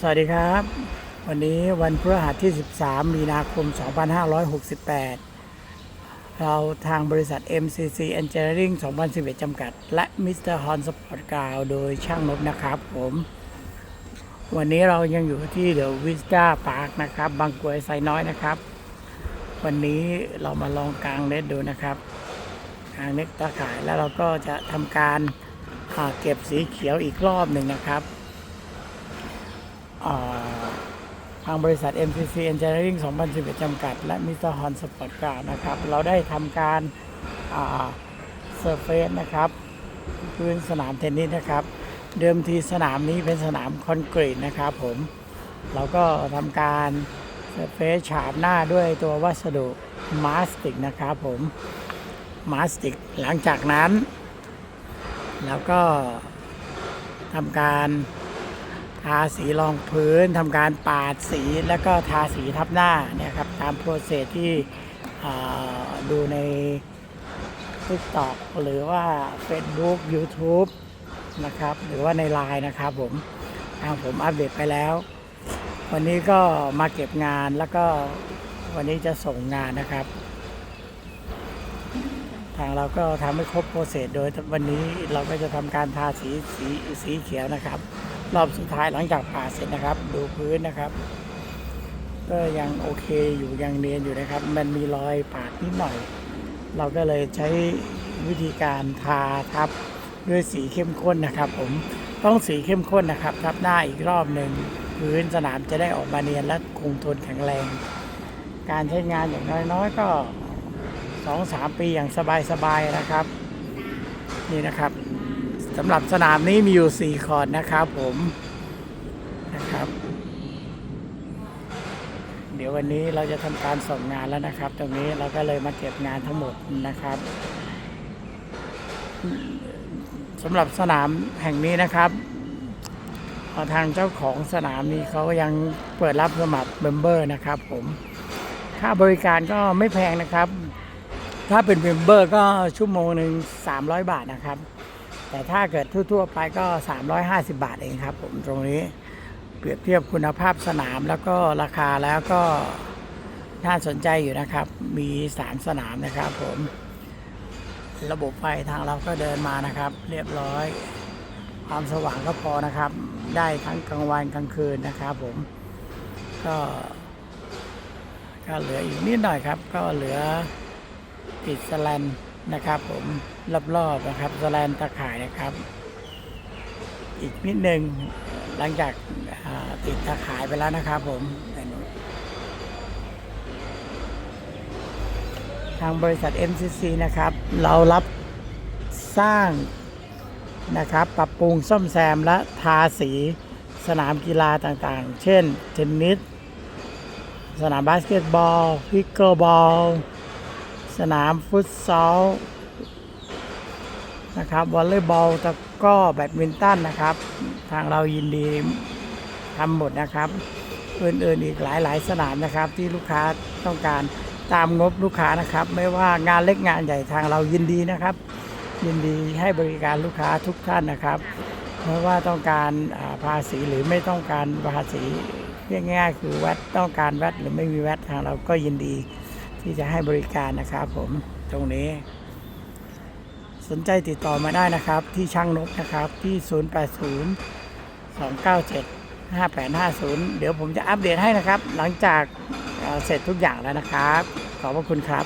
สวัสดีครับ วันนี้วันพฤหัสที่ 13 มีนาคม 2568 เราทางบริษัท MCC Engineering 2011 จำกัด และ Mr. Hon Sport g r o u โดยช่างนบนะครับผม วันนี้เรายังอยู่ที่เดอะวิสตาพาร์คนะครับ บางกรวยไซน้อยนะครับ วันนี้เรามาลองกลางเน็ตดูนะครับกลางเน็ตตาข่ายแล้วเราก็จะทำการาเก็บสีเขียวอีกรอบหนึ่งนะครับ ทางบริษัท MCC Engineering 2011 จำกัด และ Mr. Hon Sport g r o u n d นะครับ เราได้ทำการเซอร์เฟสนะครับพื้นสนามเทนนิสนะครับ เดิมทีสนามนี้เป็นสนามคอนกรีตนะครับผมเราก็ทำการเซอร์เฟสฉาบหน้าด้วยตัววัสดุมาสติกนะครับผมมาสติกหลังจากนั้น แล้วก็ทำการ ทาสีรองพื้นทำการปาดสีแล้วก็ทาสีทับหน้าเนี่ยครับตามโปรเซสที่ดูใน TikTok หรือว่า Facebook YouTube นะครับ หรือว่าใน Line นะครับผมทางผมอัปเดตไปแล้ว วันนี้ก็มาเก็บงานแล้วก็วันนี้จะส่งงานนะครับ ทางเราก็ทำให้ครบโปรเซสโดยวันนี้เราก็จะทำการทาสีสีสีเขียวนะครับ รอบสุดท้ายหลังจากผ่าเสร็จนะครับ ดูพื้นนะครับ ก็ยังโอเคอยู่ยังเนียนอยู่นะครับ มันมีรอยปาดนิดหน่อย เราก็เลยใช้วิธีการทาทับด้วยสีเข้มข้นนะครับ ผมต้องสีเข้มข้นนะครับ ทับหน้าอีกรอบหนึ่งพื้นสนามจะได้ออกมาเนียนและคงทนแข็งแรง การใช้งานอย่างน้อยๆก็สองสามปีอย่างสบายๆนะครับ นี่นะครับ สำหรับสนามนี้มีอยู่ 4 คอร์ดนะครับผมนะครับ เดี๋ยววันนี้เราจะทำการส่งงานแล้วนะครับ ตรงนี้เราก็เลยมาเก็บงานทั้งหมดนะครับสำหรับสนามแห่งนี้นะครับทางเจ้าของสนามนี้เขายังเปิดรับสมัครเมมเบอร์นะครับ ผมค่าบริการก็ไม่แพงนะครับ ถ้าเป็นเมมเบอร์ก็ชั่วโมงหนึ่ง300 บาทนะครับ แต่ถ้าเกิดทั่วๆไปก็ 350 บาทเองครับผมตรงนี้เปรียบเทียบคุณภาพสนามแล้วก็ราคาแล้วก็น่าสนใจอยู่นะครับ มี 3 สนามนะครับผมระบบไฟทางเราก็เดินมานะครับ เรียบร้อย ความสว่างก็พอนะครับ ได้ทั้งกลางวันกลางคืนนะครับผมก็ก็เหลืออีกนิดหน่อยครับ ก็เหลือติดสแลน นะครับ ผมรอบๆนะครับสแลนตะข่ายนะครับ อีกนิดหนึ่งหลังจากาติดตะข่ายไปแล้วนะครับ ผมทางบริษัท MCC นะครับ เรารับสร้างนะครับ ปรับปรุงซ่อมแซมและทาสีสนามกีฬาต่างๆ เช่น เทนนิส สนามบาสเกตบอลพิกเกิลบอล สนามฟุตซอลนะครับวอลเลย์บอลตะก้อแบดมินตันนะครับ ทางเรายินดีทำหมดนะครับอื่นๆอีกหลายๆสนามนะครับ ที่ลูกค้าต้องการตามงบลูกค้านะครับ ไม่ว่างานเล็กงานใหญ่ทางเรายินดีนะครับ ยินดีให้บริการลูกค้าทุกท่านนะครับไม่ว่าต้องการภาษีหรือไม่ต้องการภาษีเรียกง่ายๆคือแวดต้องการแวดหรือไม่มีแวดทางเราก็ยินดี ที่จะให้บริการนะครับผมตรงนี้ สนใจติดต่อมาได้นะครับ ที่ช่างนกนะครับที่ 080 297 5850 เดี๋ยวผมจะอัปเดตให้นะครับ หลังจากเสร็จทุกอย่างแล้วนะครับ ขอบพระคุณครับ